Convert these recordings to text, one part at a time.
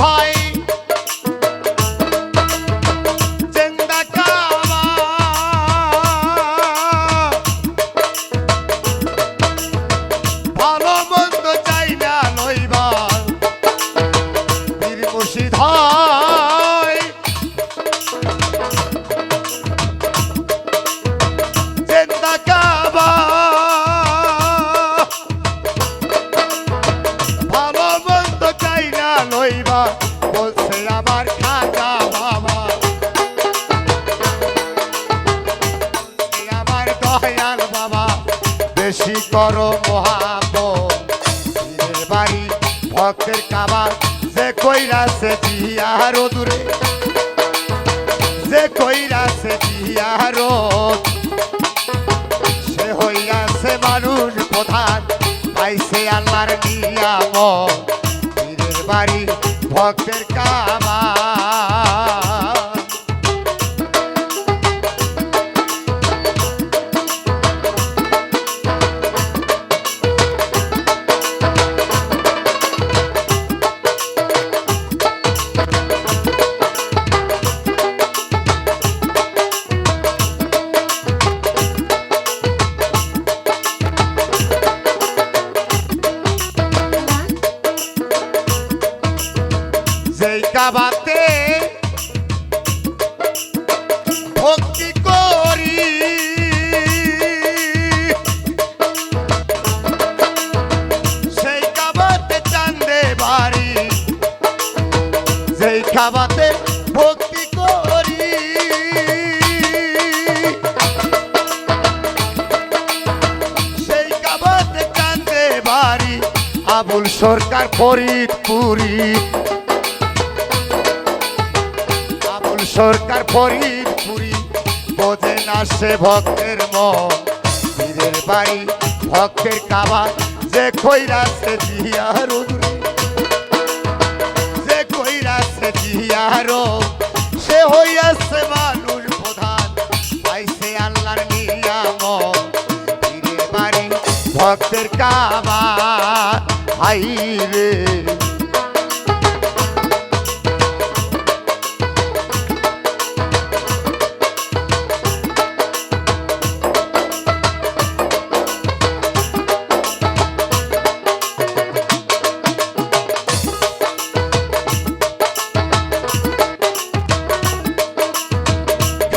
পীর করো মহাব বাড়ি, ভক্তের কাবা যে কইরাছে জিয়ারো দূরে যে কইরাছে জিয়ারো সে হইয়াছে মানুষ প্রধান পাইছে আল্লাহর নিয়াম বাড়ি, ভক্তের কাবাতে ভক্তি করি। সেই কাবাতে চান্দে বাড়ি, আবুল সরকার ফরিদপুরি। আবুল সরকার ফরিদপুরি, বোঝে না সে ভক্তের মন। বাড়ি, ভক্তের কাবা, যে কইরাছে জিয়ার দূরে যে জিয়ার সে হইয়াছে মানুষ প্রধান। পাইছে আল্লাহর নিয়াম পীরের বাড়ি ভক্তের কাবা হাই রে।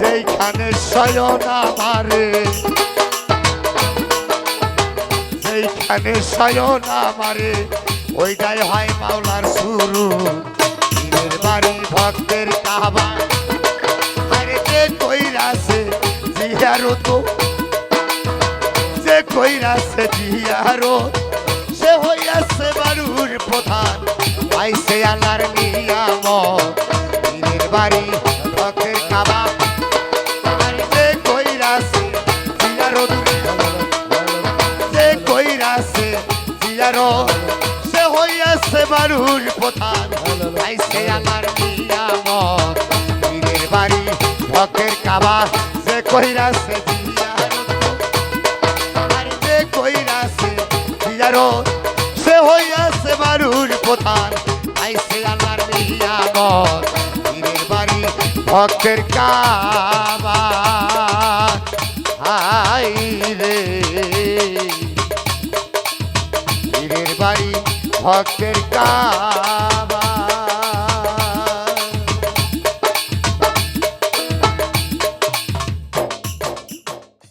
যেইখানে শয়ন আমারে, যেইখানে শয়ন আমারে, ওইটাই হয় মাওলার শুরু। বাড়ি, ভক্তের কাবা। আরে যে কইরাছে জিয়ারো তো যে কইরাছে জিয়ারো সে হইয়াছে বাড়ুর প্রধান, পাইছে আল্লাহর নিয়াম সে হইয়াছে মানুষ প্রধান। আইসে আমার নিয়ামত। পীরের বাড়ি ভক্তের কাবা, যে কইরাছে আর যে কই সে হইয়াছে বারুর প্রধান। আইসে আল্লাহর নিয়ামত। পীরের বাড়ি ভক্তের কাবা। হাই রে। ভক্তের কাবা